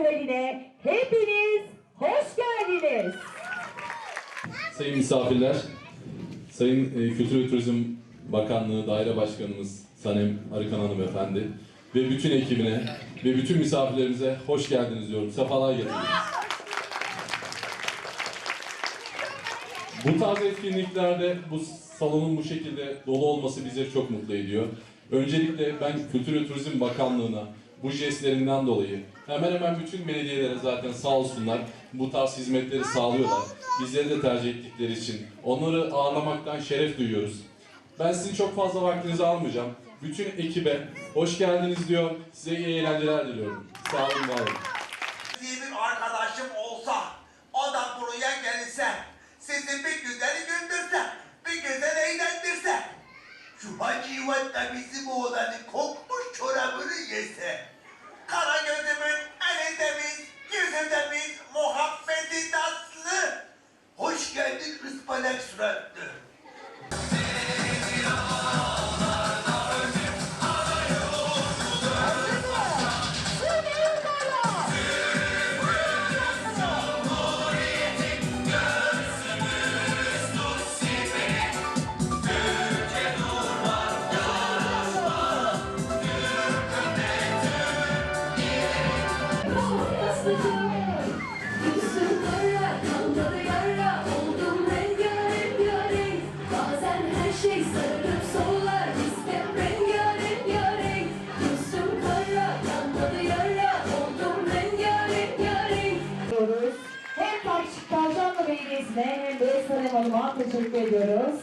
Festivali'ne hepiniz hoş geldiniz. Sayın misafirler, Sayın e, Kültür ve Turizm Bakanlığı Daire Başkanımız Sanem Arıkan Hanım Efendi ve bütün ekibine ve bütün misafirlerimize hoş geldiniz diyorum. Sefalar getirdiniz. Bu tarz etkinliklerde bu salonun bu şekilde dolu olması bizi çok mutlu ediyor. Öncelikle ben Kültür ve Turizm Bakanlığı'na bu jestlerinden dolayı hemen hemen bütün belediyelere zaten sağ olsunlar bu tarz hizmetleri sağlıyorlar. Bizleri de tercih ettikleri için onları ağırlamaktan şeref duyuyoruz. Ben sizin çok fazla vaktinizi almayacağım. Bütün ekibe hoş geldiniz diyor. Size iyi eğlenceler diliyorum. Sağ olun, var olun. Dedik my next süratli. Ediyoruz. Hem de Sanem Hanım'a teşekkür ediyoruz.